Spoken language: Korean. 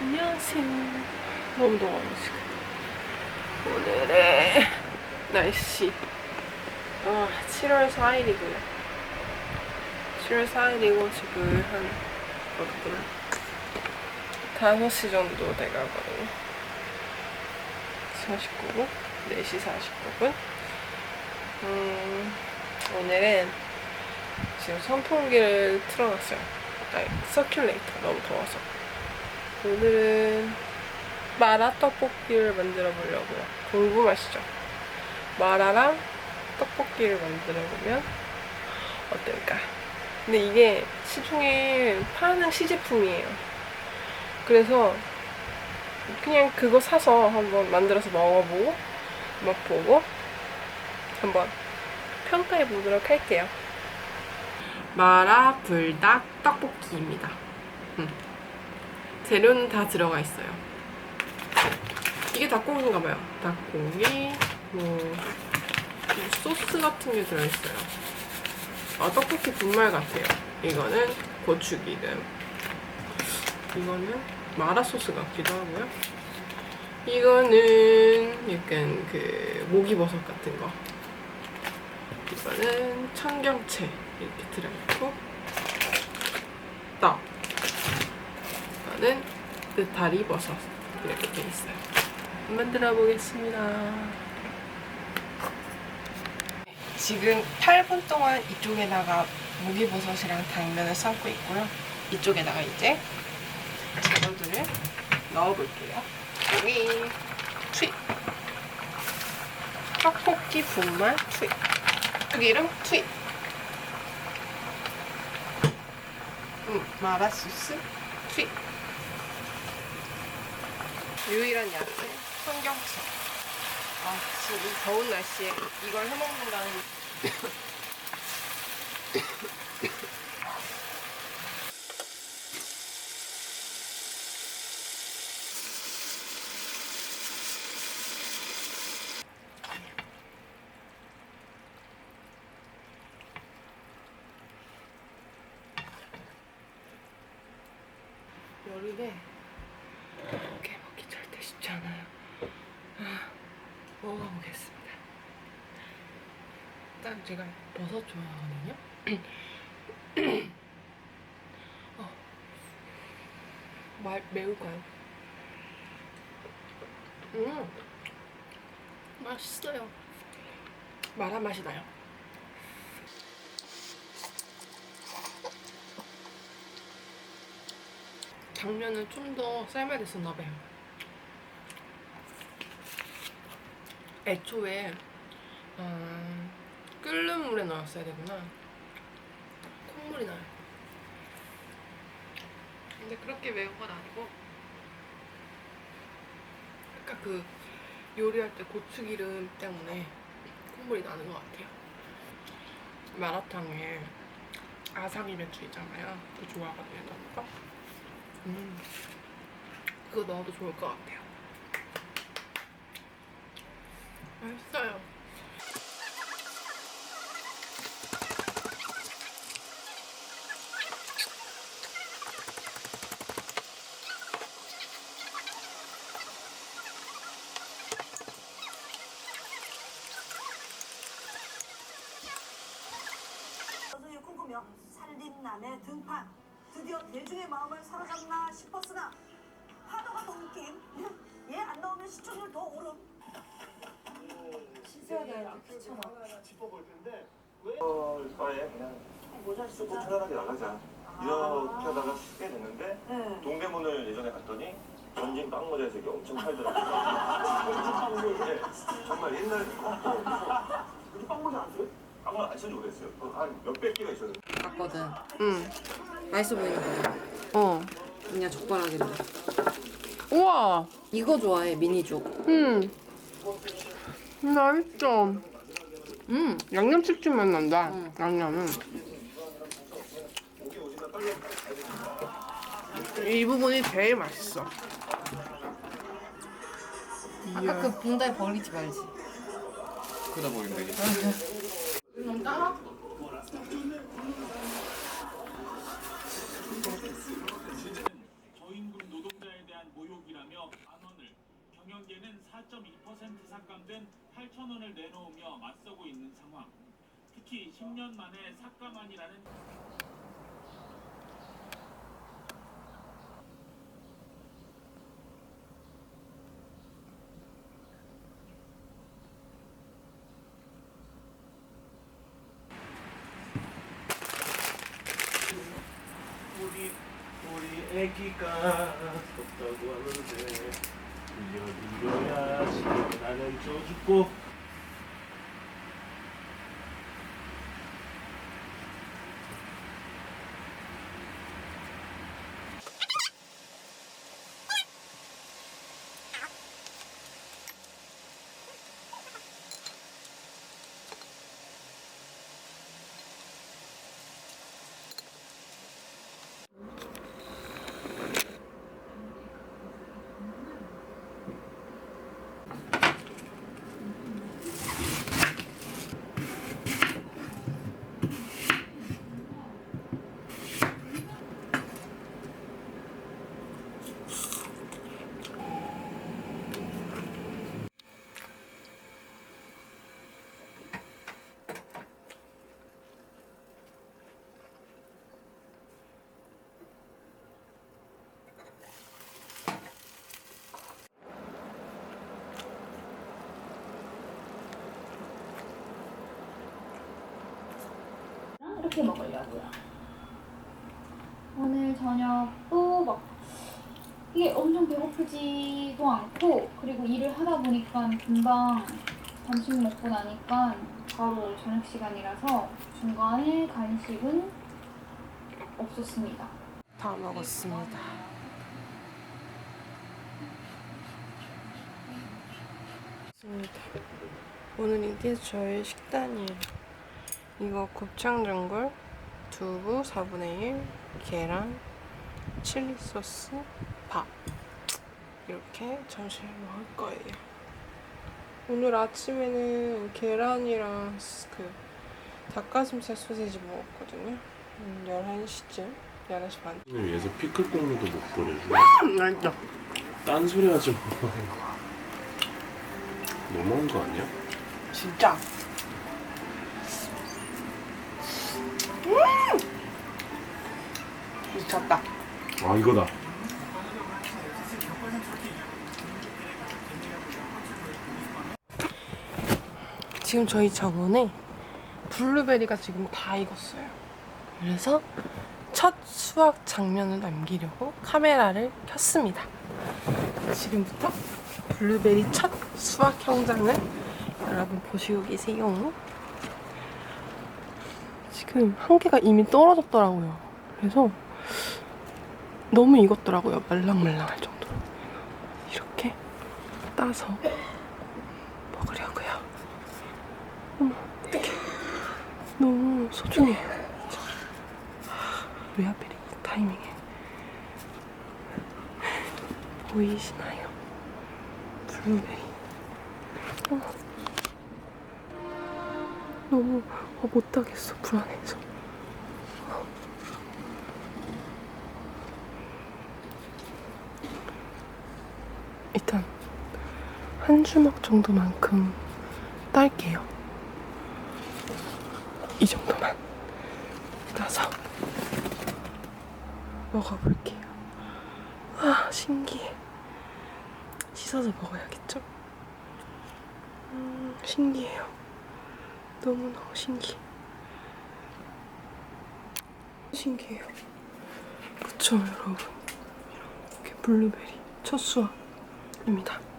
안녕하세요. 너무 더워요, 지금. 오늘의 날씨. 아, 7월 4일이고요. 7월 4일이고, 지금 한, 어디구나. 5시 정도 돼가거든요. 49분? 4시 49분? 음, 오늘은 지금 선풍기를 틀어놨어요. 아니, 서큘레이터. 너무 더워서. 오늘은 마라 떡볶이를 만들어 보려고요. 궁금하시죠? 마라랑 떡볶이를 만들어 보면 어떨까? 근데 이게 시중에 파는 시제품이에요. 그래서 그냥 그거 사서 한번 만들어서 먹어보고 맛보고 한번 평가해 보도록 할게요. 마라 불닭 떡볶이입니다. 음. 재료는 다 들어가 있어요. 이게 닭고기인가 봐요. 닭고기, 뭐 소스 같은 게 들어있어요. 아 떡볶이 분말 같아요. 이거는 고추기름. 이거는 마라 소스 같기도 하고요. 이거는 약간 그 모기버섯 같은 거. 이거는 청경채 이렇게 들어있고 떡. 이거는 느타리 버섯 이렇게 돼 있어요. 만들어 보겠습니다. 지금 8분 동안 이쪽에다가 무기버섯이랑 당면을 삶고 있고요. 이쪽에다가 이제 재료들을 넣어볼게요. 여기 투입 떡볶이 분말 투입 들기름 투입 음, 마라 소스 투입 유일한 야채 청경채. 아 지금 이 더운 날씨에 이걸 해먹는다는 요리를 이렇게 먹기 절대 쉽지 않아요. 아, 먹어보겠습니다. 일단 제가 버섯 좋아하거든요. 어. 말 매울까요? 음, 맛있어요. 마라 맛이 나요. 당면을 좀 더 삶아야 됐었나 봐요. 애초에 음, 끓는 물에 넣었어야 되구나. 콧물이 나요. 근데 그렇게 매운 건 아니고 약간 그 요리할 때 고추기름 때문에 콧물이 나는 것 같아요. 마라탕에 아삭이 배추 있잖아요. 그거 좋아하거든요, 저거. 음, 그거 넣어도 좋을 것 같아요. 맛있어요. 여성이 꿈꾸며 살린 남의 등판. 드디어 대중의 마음을 사로잡나 싶었으나 하다가 더 웃김 얘안 나오면 시청률 더 오름. 씻어야 되는데 귀찮아. 짚어볼 텐데 왜 과에 그냥 모자 조금 쓰자 편안하게 나가자. 이렇게 하다가 쓰게 됐는데 네. 동대문을 예전에 갔더니 전진 빵모자에서 이게 엄청 팔더라고요. 네, 정말 옛날 우리 빵모자 안 빵모자 안 쓴지 오래됐어요 한 몇백 개가 있었는데 봤거든. 응. 맛있어 보이는 거야. 어. 그냥 족발하기로. 우와. 이거 좋아해 미니족. 음. 맛있어. 음. 양념치킨 맛 난다. 응. 양념은. 이 부분이 제일 맛있어. 아까 그 봉다에 버리지 말지. 크다 보이는데 이게. 좀 따라? 저임금 노동자에 대한 대한 모욕이라며 만 원을, 경영계는 4.2% 삭감된 8천 원을 내놓으며 맞서고 있는 상황. 특히 10년 만에 삭감안이라는 우리 우리 애기가 덥다고 하는데 들려드려야지 나는 저 죽고 이렇게 먹으려고요. 오늘 저녁도 막 이게 엄청 배고프지도 않고 그리고 일을 하다 보니까 금방 점심 먹고 나니까 바로 저녁 시간이라서 중간에 간식은 없었습니다. 다 먹었습니다. 맞습니다. 오늘 이게 저의 식단이에요. 이거 곱창 전골, 두부 4분의 1, 계란, 칠리 소스, 밥. 이렇게 점심을 먹을 거예요. 오늘 아침에는 계란이랑 그 닭가슴살 소세지 먹었거든요. 음, 11시쯤, 11시 반. 오늘 위해서 피클 공무도 못 보내줘 맛있다. 딴소리 하지 마 너무한 거 아니야? 진짜. 음! 미쳤다. 아 이거다 지금 저희 정원에 블루베리가 지금 다 익었어요. 그래서 첫 수확 장면을 남기려고 카메라를 켰습니다. 지금부터 블루베리 첫 수확 현장을 여러분 보시고 계세요. 지금 한 개가 이미 떨어졌더라고요. 그래서 너무 익었더라고요. 말랑말랑할 정도로. 이렇게 따서 먹으려고요. 어머, 어떡해. 너무 소중해. 왜 하필 이 타이밍에. 보이시나요? 블루베리. 어. 너무 어, 못하겠어, 불안해서. 일단 한 주먹 정도만큼 딸게요. 이 정도만 따서 먹어볼게요. 아 신기해. 씻어서 먹어야겠죠? 음 신기해요. 너무너무 신기해. 신기해요. 그쵸 여러분? 이렇게 블루베리 첫 수확입니다.